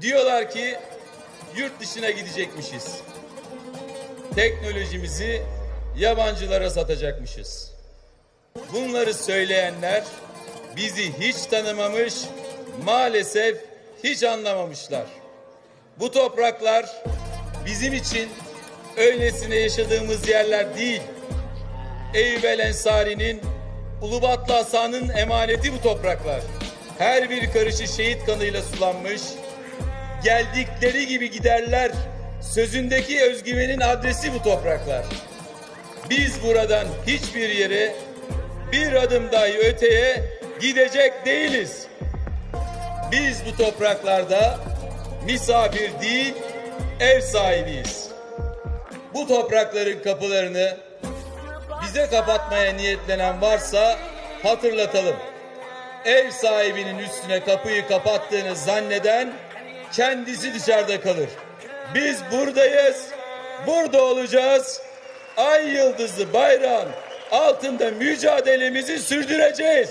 Diyorlar ki yurt dışına gidecekmişiz. Teknolojimizi yabancılara satacakmışız. Bunları söyleyenler bizi hiç tanımamış, maalesef hiç anlamamışlar. Bu topraklar bizim için öylesine yaşadığımız yerler değil. Eyüp El Ensari'nin Ulubatlı Hasan'ın emaneti bu topraklar. Her bir karışı şehit kanıyla sulanmış, geldikleri gibi giderler. Sözündeki özgüvenin adresi bu topraklar. Biz buradan hiçbir yere bir adım dahi öteye gidecek değiliz. Biz bu topraklarda misafir değil, ev sahibiyiz. Bu toprakların kapılarını bize kapatmaya niyetlenen varsa hatırlatalım. Ev sahibinin üstüne kapıyı kapattığını zanneden kendisi dışarıda kalır. Biz buradayız, burada olacağız. Ay yıldızlı bayrağın altında mücadelemizi sürdüreceğiz.